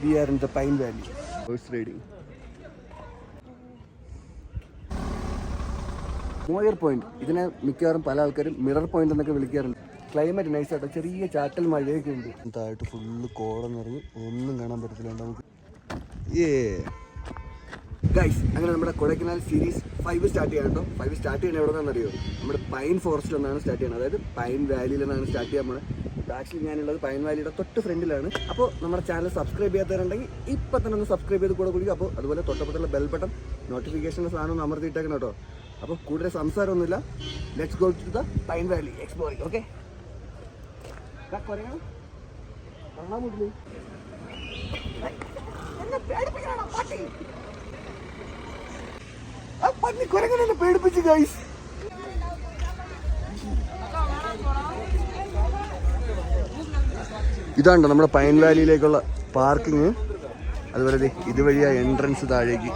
We are in the Pine Valley. Horse riding. Moir point ഇതിനെ മിക്കവാറും പല ആൾക്കാരും മിറർ പോയിന്റ് എന്നൊക്കെ വിളിക്കാറുണ്ട്. ക്ലൈമറ്റ് നൈസ് ആയിട്ട് ചെറിയ ചാറ്റൽ മഴയൊക്കെ ഉണ്ട്. താഴത്ത് ഫുള്ള് കോടം നിറഞ്ഞ് ഒന്നും കാണാൻ പറ്റത്തില്ല നമുക്ക്. ഏ ഗൈസ് അങ്ങനെ നമ്മുടെ കൊടൈക്കനാൽ സീരീസ് ഫൈവ് സ്റ്റാർട്ട് ചെയ്യാൻ കേട്ടോ. ഫൈവ് സ്റ്റാർട്ട് ചെയ്യണ എവിടെ നിന്നറിയോ നമ്മുടെ പൈൻ ഫോറസ്റ്റിൽ നിന്നാണ് സ്റ്റാർട്ട് ചെയ്യുന്നത്. അതായത് പൈൻ വാലിയിൽ നിന്നാണ് സ്റ്റാർട്ട് ചെയ്യാൻ പോകുന്നത് ആക്ച്വലി ഞാനുള്ളത് പൈൻ വാലിയുടെ തൊട്ട് ഫ്രണ്ടിലാണ്. അപ്പോൾ നമ്മുടെ ചാനൽ സബ്സ്ക്രൈബ് ചെയ്യാത്തവരുണ്ടെങ്കിൽ ഇപ്പം തന്നെ ഒന്ന് സബ്സ്ക്രൈബ് ചെയ്ത് കൂടെ കുടിക്കും അപ്പോൾ അതുപോലെ തൊട്ടപ്പുറത്തുള്ള ബെൽ ബട്ടൺ നോട്ടിഫിക്കേഷന്റെ സാധനം ഒന്ന് അമർത്തിയിട്ടേക്കണം കേട്ടോ. അപ്പോൾ കൂടുതൽ സംസാരമൊന്നുമില്ല. Let's go to the pine valley exploring okay പേടിപ്പിച്ചു പേടിപ്പിച്ച് ഗൈസ് ഇതാണ്ടോ നമ്മുടെ പൈൻ വാലിയിലേക്കുള്ള പാർക്കിങ് അതുപോലെ ഇതുവഴിയാ എൻട്രൻസ് താഴേക്ക്.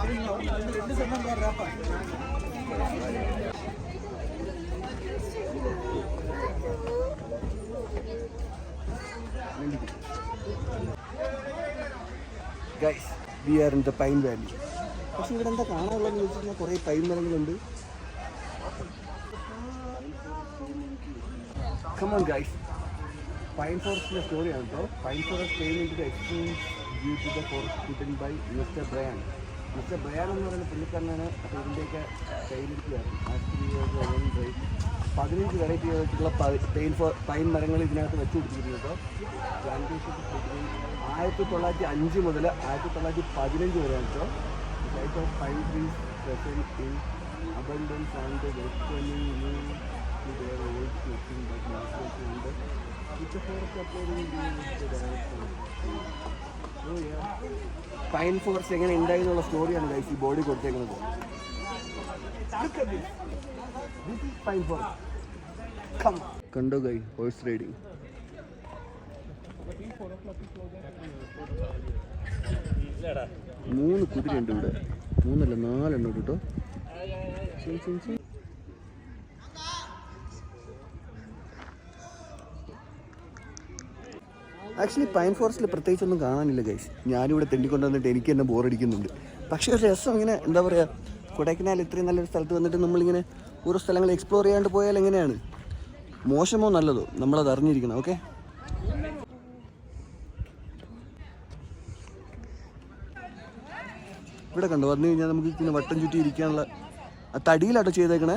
Guys we are in the pine valley പക്ഷെ ഇവിടെ എന്താ കാണാനുള്ളതെന്ന് ചോദിച്ചു കഴിഞ്ഞാൽ പൈൻ മരങ്ങളുണ്ട്. കമോൺ ഗൈസ് പൈൻ ഫോറസ്റ്റിന്റെ സ്റ്റോറിയാണ് കേട്ടോ pine forest pine in exchange due to the forest Kittan by mister Brian mister Brian എന്ന് പറയുന്ന പുള്ളിക്കാരനാണ് അപ്പോൾ ഇതിന്റെയൊക്കെ കയ്യിലിരിക്കുകയാണ് ആസ്ട്രിയ പതിനഞ്ച് വെറൈറ്റി ആയിട്ടുള്ള പെയിൻ ഫോർ പൈൻ മരങ്ങൾ ഇതിനകത്ത് വെച്ച് കൊടുത്തിരിക്കുന്നത് കേട്ടോ പ്ലാന്റേഷൻ ആയിരത്തി തൊള്ളായിരത്തി അഞ്ച് മുതൽ ആയിരത്തി തൊള്ളായിരത്തി പതിനഞ്ച് വരെ കേട്ടോ type of pine trees present in abundance and welcoming you to their old making pine forest എങ്ങനെ ഉണ്ടായി എന്നുള്ള സ്റ്റോറിയാണ് ഗൈസ് ഈ ബോഡി കൊടുത്തേക്കുന്നത്. പൈൻ കണ്ടോ ഗൈ ഹോഴ്സ് റൈഡിങ് മൂന്ന് കുതിരയുണ്ട് ഇവിടെ. മൂന്നല്ല നാലെണ്ണം കേട്ടോ ആക്ച്വലി പൈൻ ഫോറസ്റ്റിൽ പ്രത്യേകിച്ചൊന്നും കാണാനില്ല ഗൈസ് ഞാനിവിടെ തെണ്ടിക്കൊണ്ട് വന്നിട്ട് എനിക്ക് തന്നെ ബോറടിക്കുന്നുണ്ട്. പക്ഷേ ഒരു രസം ഇങ്ങനെ എന്താ പറയുക കൊടൈക്കനാൽ ഇത്രയും നല്ലൊരു സ്ഥലത്ത് വന്നിട്ട് നമ്മളിങ്ങനെ ഓരോ സ്ഥലങ്ങൾ എക്സ്പ്ലോർ ചെയ്യാണ്ട് പോയാൽ എങ്ങനെയാണ്? മോശമോ നല്ലതോ? നമ്മളത് അറിഞ്ഞിരിക്കണം ഓക്കെ ഇവിടെ കണ്ടോ വന്നു കഴിഞ്ഞാൽ നമുക്ക് ഇങ്ങനെ വട്ടം ചുറ്റി ഇരിക്കാനുള്ള തടിയിലാട്ടോ ചെയ്തേക്കണേ.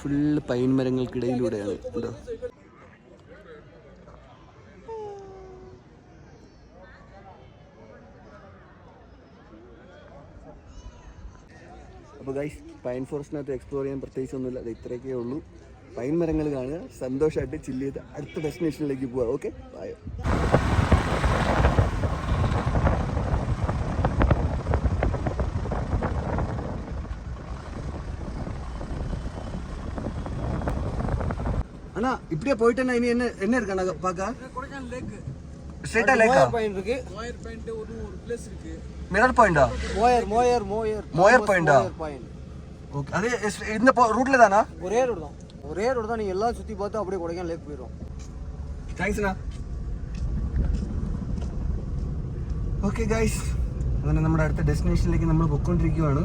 ഫുള്ള് പൈൻ മരങ്ങൾക്കിടയിലൂടെയാണ്. കേട്ടോ അപ്പോൾ ഗൈസ് പൈൻ ഫോറസ്റ്റിനകത്ത് എക്സ്പ്ലോർ ചെയ്യാൻ പ്രത്യേകിച്ച് ഒന്നുമില്ല അത് ഇത്രയൊക്കെ ഉള്ളൂ. പൈൻ മരങ്ങൾ കാണുക സന്തോഷമായിട്ട് ചില്ല് ചെയ്ത് അടുത്ത ഡെസ്റ്റിനേഷനിലേക്ക് പോവുക ഓക്കെ ബായോ அண்ணா இப்படியே போயிட்டேன்னா இனி என்ன என்ன இருக்கு அண்ணா பார்க்க கொடைக்கானல் லேக் ஸ்ட்ரைட்டா லேக்கா பாயிண்ட் இருக்கு. மோயர் பாயிண்ட் ஒரு ஒரு பிளேஸ் இருக்கு. மிரர் பாயிண்டா மோயர் மோயர் மோயர் மோயர் பாயிண்டா பாயிண்ட் ஓகே அதே இந்த ரூட்ல தானா? ஒரே ரோடு தான். ஒரே ரோடு தான் நீ எல்லாம் சுத்தி பார்த்து அப்படியே கொடைக்கானல் லேக் போயிடும் தேங்க்ஸ்ண்ணா ഓക്കെ ഗൈസ് അങ്ങനെ നമ്മുടെ അടുത്ത ഡെസ്റ്റിനേഷനിലേക്ക് നമ്മൾ പൊയ്ക്കൊണ്ടിരിക്കുകയാണ്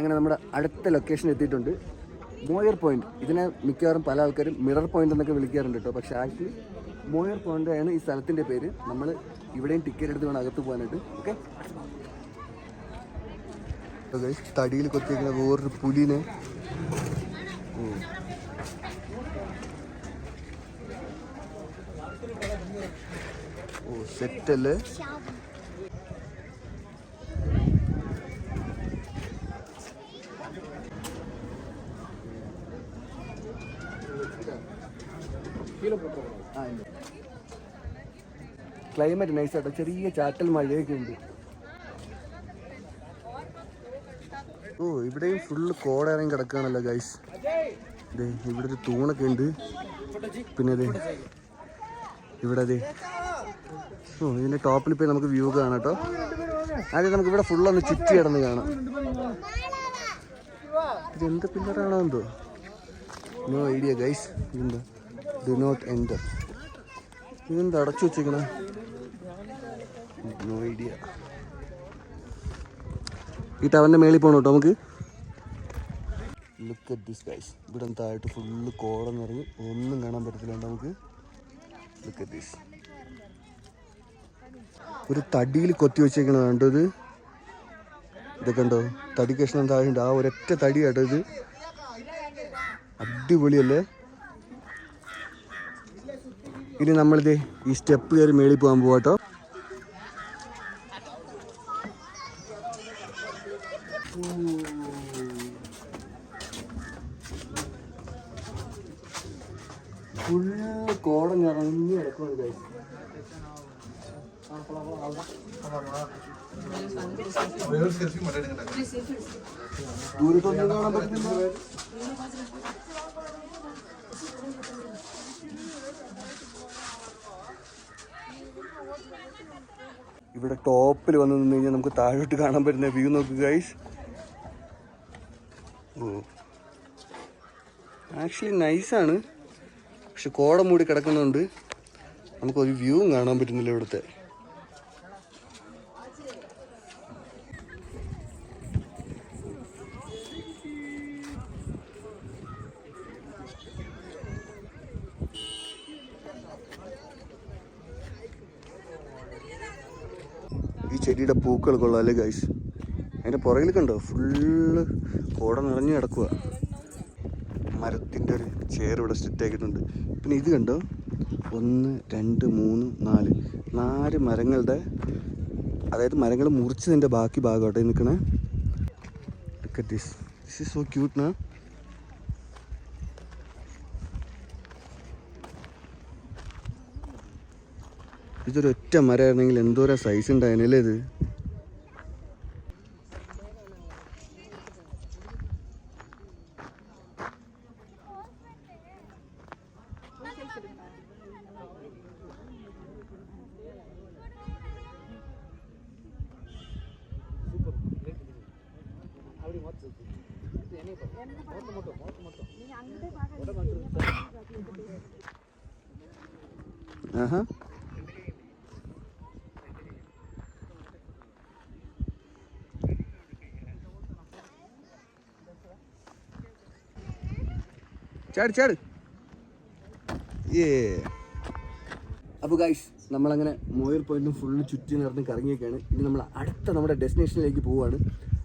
അങ്ങനെ നമ്മുടെ അടുത്ത ലൊക്കേഷൻ എത്തിയിട്ടുണ്ട്. മോയർ പോയിന്റ് ഇതിനെ മിക്കവാറും പല ആൾക്കാരും മിറർ പോയിന്റ് എന്നൊക്കെ വിളിക്കാറുണ്ട് കേട്ടോ. പക്ഷേ ആക്ച്വലി മോയർ പോയിന്റ് ആണ് ഈ സ്ഥലത്തിന്റെ പേര്. നമ്മൾ ഇവിടെയും ടിക്കറ്റ് എടുത്ത് വേണം അകത്ത് പോകാനായിട്ട്. ഓക്കെ തടിയിൽ കൊത്തിയിരിക്കുന്ന വേറൊരു പുലിനെ. ഓ. ക്ലൈമറ്റ് നൈസ് ആട്ടോ. ചെറിയ ചാറ്റൽ മഴയൊക്കെ ഉണ്ട്. ഓ ഇവിടെയും ഫുള്ള് കോട ഇറങ്ങി കിടക്കുകയാണല്ലോ ഗൈസ് ദേ ഇവിടെ ഒരു തൂണൊക്കെ ഉണ്ട്. പിന്നെ അതെ ഇവിടെ അതെ ഓ ഇതിന്റെ ടോപ്പിൽ പോയി നമുക്ക് വ്യൂ കാണാം കേട്ടോ. ആദ്യം നമുക്ക് ഇവിടെ ഫുള്ളൊന്ന് ചുറ്റി കിടന്ന് കാണാം. ഇത് എന്ത് പില്ലറാണോ എന്തോ? നോ ഐഡിയ ഗൈസ് ഇതെന്താ? ഡു നോട്ട് എന്റർ ഇതെന്ത് അടച്ചു വെച്ചേക്കണേ? നോ ഐഡിയ ഈ ടവറിന്റെ മേളിൽ പോകണം കേട്ടോ നമുക്ക്? ലുക്ക് അറ്റ് ദിസ് ഗൈസ് ഇവിടെ താഴോട്ട് ഫുള്ള് കോടം നിറഞ്ഞ് ഒന്നും കാണാൻ പറ്റത്തില്ല നമുക്ക്. ലുക്ക് അറ്റ് ദിസ് ഒരു തടിയിൽ കൊത്തി വെച്ചേക്കണത് കണ്ടത് ഇത്. ഇതൊക്കെ ഉണ്ടോ തടി കഷ്ണം താഴെ ഉണ്ട് ആ ഒരൊറ്റ തടി കേട്ടോ ഇത്. അടിപൊളിയല്ലേ? ഇനി നമ്മളിത് ഈ സ്റ്റെപ്പ് കയറി മേളിൽ പോകാൻ പോവാട്ടോ ഫുള്ള് കോട നിറഞ്ഞു ദൂരത്തൊന്നും കാണാൻ പറ്റുന്നില്ല. ഇവിടെ ടോപ്പിൽ വന്ന് നിന്ന് കഴിഞ്ഞാൽ നമുക്ക് താഴോട്ട് കാണാൻ പറ്റുന്ന വ്യൂ നോക്ക് ഗൈസ് ഓ. ആക്ച്വലി നൈസാണ് പക്ഷെ കോട മൂടി കിടക്കുന്നതുകൊണ്ട് നമുക്കൊരു വ്യൂവും കാണാൻ പറ്റുന്നില്ല ഇവിടുത്തെ. ഈ ചെടിയുടെ പൂക്കൾ കൊള്ളാം അല്ലേ ഗൈസ് അതിന്റെ പുറകിൽ കണ്ടോ? ഫുള്ള് കോട നിറഞ്ഞു കിടക്കുക മരത്തിന്റെ ഒരു ചെയർ ഇവിടെ സെറ്റ് ആക്കിയിട്ടുണ്ട്. പിന്നെ ഇത് കണ്ടോ? ഒന്ന് രണ്ട് മൂന്ന് നാല്. നാല് മരങ്ങളുടെ അതായത് മരങ്ങൾ മുറിച്ചതിന്റെ ബാക്കി ഭാഗം ഭാഗമാട്ടെ നിൽക്കണേ. This this is so cute നാ ഇതൊരു ഒറ്റ മരമായിരുന്നെങ്കിൽ എന്തോരം സൈസ് ഉണ്ടായിരുന്നല്ലേ ഇത്? ആഹാ. ചാട് ചാട്. ഏ അപ്പോൾ ഗൈസ് നമ്മളങ്ങനെ മോയർ പോയിന്റും ഫുള്ള് ചുറ്റി നടന്ന് കറങ്ങിയൊക്കെയാണ്. ഇനി നമ്മൾ അടുത്ത നമ്മുടെ ഡെസ്റ്റിനേഷനിലേക്ക് പോവുകയാണ്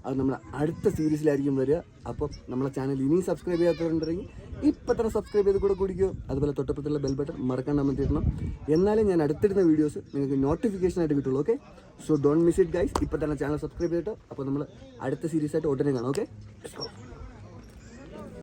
അത് നമ്മൾ അടുത്ത സീരീസിലായിരിക്കും വരിക. അപ്പം നമ്മളെ ചാനൽ ഇനിയും സബ്സ്ക്രൈബ് ചെയ്യാത്തവരുണ്ടെങ്കിൽ ഇപ്പം തന്നെ സബ്സ്ക്രൈബ് ചെയ്ത് കൂടെ കുടിക്കുക അതുപോലെ തൊട്ടപ്പുറത്തുള്ള ബെൽ ബട്ടൺ മറക്കാൻ അമർത്തിയിടണം. എന്നാലും ഞാൻ അടുത്തിടുന്ന വീഡിയോസ് നിങ്ങൾക്ക് നോട്ടിഫിക്കേഷൻ ആയിട്ട് കിട്ടുള്ളൂ okay so don't miss it guys ഇപ്പം തന്നെ ചാനൽ സബ്സ്ക്രൈബ് ചെയ്തിട്ടോ. അപ്പോൾ നമ്മൾ അടുത്ത സീരീസായിട്ട് ഉടനെ കാണാം ഓക്കെ